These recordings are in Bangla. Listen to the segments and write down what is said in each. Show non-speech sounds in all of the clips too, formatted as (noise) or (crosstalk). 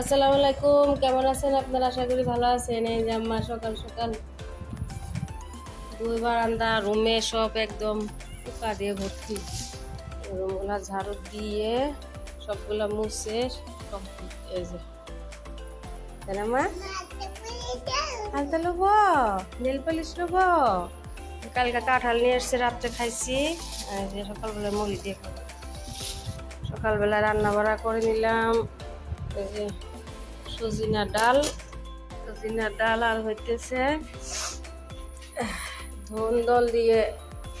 আসসালামু আলাইকুম, কেমন আছেন আপনারা? আশা করি ভালো আছেন। এই যে আম্মা, সকাল সকাল দুই বারান্দা রুমে সব একদম পোকা দিয়ে ভর্তি। রুমগুলা ঝাড়ু দিয়ে সবগুলা মুছে মা কাঁঠাল নিয়ে রাত্রে খাইছি। সকালবেলা মুড়ি সকালবেলা রান্না বাড়া করে নিলাম। এই সজিনা ডাল সজিনা ডাল আর হইতেছে, ধন দল দিয়ে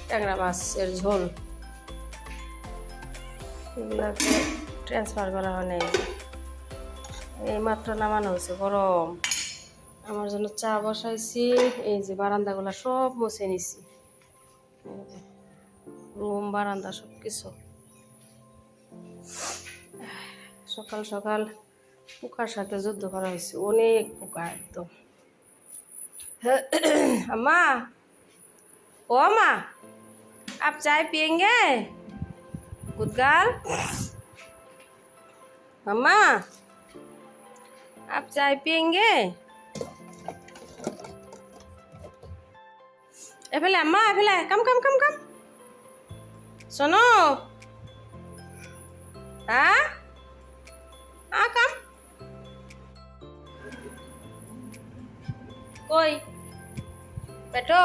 ট্যাংরা মাছের ঝোল। এগুলাকে ট্রান্সফার করা হয় নাই। এই মাত্র নামানো হয়েছে, গরম। আমার জন্য চা বসাইছি, এই যে বারান্দাগুলো সব মুছে নিছি। রুম, বারান্দা সব কিছু সকাল সকাল পোকার সাথে যুদ্ধ করা হয়েছে অনেক পোকা একদম (clears throat) अम्मा ओ अम्मा आप चाय पियेंगे गुदगाल अम्मा आप चाय पियेंगे এফালে আম্মা এফালে কাম কাম কাম কাম শোনো হ্যাঁ আ কাম কই? পেটো?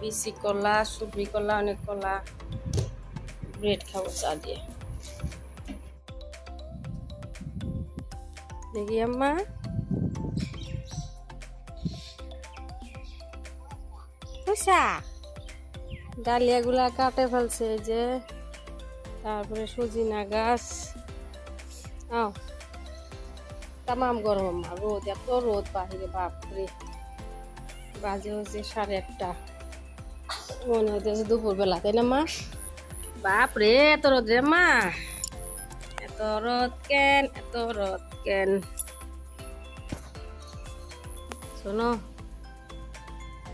বিসি কলা সুবরি কলা, অনেক কলা। ব্রেড খাব, চা দিয়ে। দেখি আম্মা। পয়সা ডালিয়াগুলা কাটে ফেলছে যে। তারপরে সজিনা গাছ। আও। তামাম গরম রোদ এত রোদ বাহিরে বাপরে বাজে হচ্ছে সাড়ে একটা মনে হইতেছে দুপুরবেলা তাই না মা? বাপরে এত রোদ রে মা। এত রোদ কেন, এত রোদ কেন। শোনো।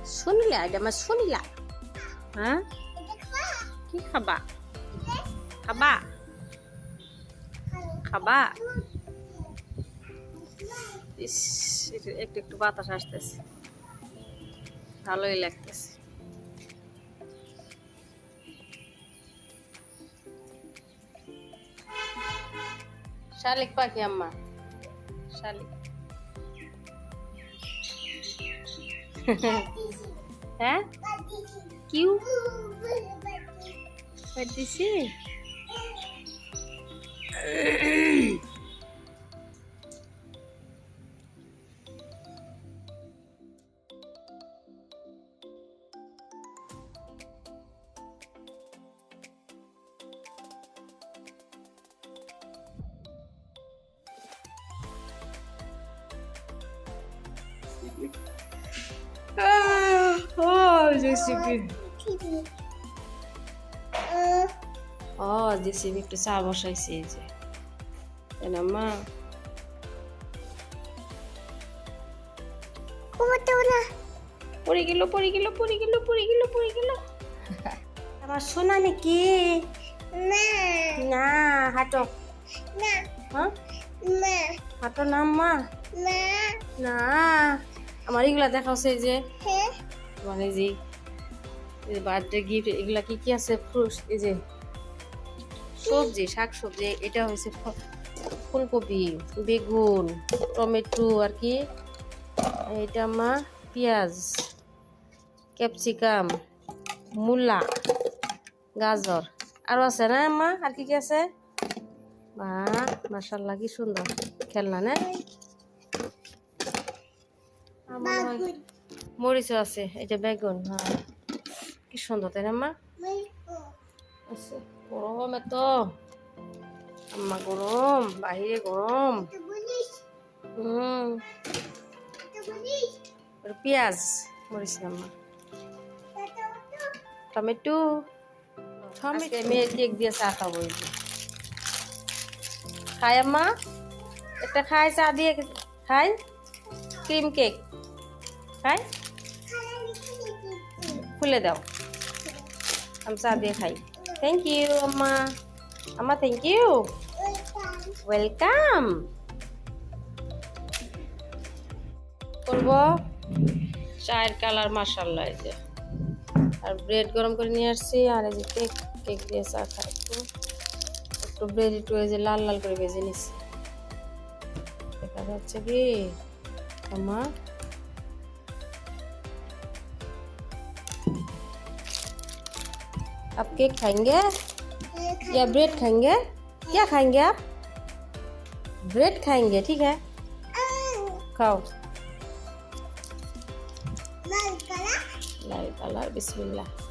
শুনিলা এটা মা, শুনিলা? হ্যাঁ কি খাবা? খাবা? খাবা? ইস একটু একটু একটু বাতাস আসতেছে। ভালোই লাগতেছে। শালিক পাখি আম্মা। শালিক। (laughs) হ্যাঁ? কিউ? দিছি (laughs) ও জেসিপি একটু চা বসাইছে এই যে। তাই না মা। পড়ে গেল পড়ে গেল পড়ে গেল পড়ে গেল পড়ে গেল। আমার সোনা নাকি? না। হাঁটো। হ্যাঁ? হাঁটো না মা। না। আমার এগুলা দেখা হচ্ছে যে মানে যে বার্থডে গিফট এগুলা কি কি আছে? এই যে সবজি শাক সবজি এটা হয়েছে ফুলকপি বেগুন টমেটো আর কি। এটা মা পেঁয়াজ ক্যাপসিকাম মূলা গাজর। আরও আছে না মা? আর কি কি আছে? বা মাসাল্লাহ কি সুন্দর। খেলনা না? আমার হয়- মরিচও আছে এটা বেগুন হ্যাঁ। কি সুন্দর তাই না মা? আছে গরম এত। আম্মা গরম বাহিরে গরম। হুম। পেঁয়াজ মরিচ না আম্মা। টমেটো। টমেটো মেয়ে কেক দিয়ে চা খাব খাই আম্মা? একটা খাই চা দিয়ে খাই। Cream cake. খাই খুলে দাও। আমি চা দিয়ে খাই। থ্যাংক ইউ আম্মা আম্মা থ্যাংক ইউ ওয়েলকাম করব চায়ের কালার মাসাল্লাহ এই যে। আর ব্রেড গরম করে নিয়ে আসছি, আর এই যে কেক কেক দিয়ে চা খাই একটু। একটু ব্রেড একটু এই যে লাল লাল করে ভেজে নিচ্ছি। দেখা যাচ্ছে কি আমার केक खाएँगे? या ब्रेड खाएँगे। क्या खाएँगे आप? ब्रेड खाएँगे ठीक है। खाओ। लाल कलर बिस्मिल्लाह।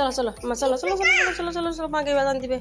চলো চলো মা চলো চলো চলো চলো চলো চলো মাকে বাজান দিবে।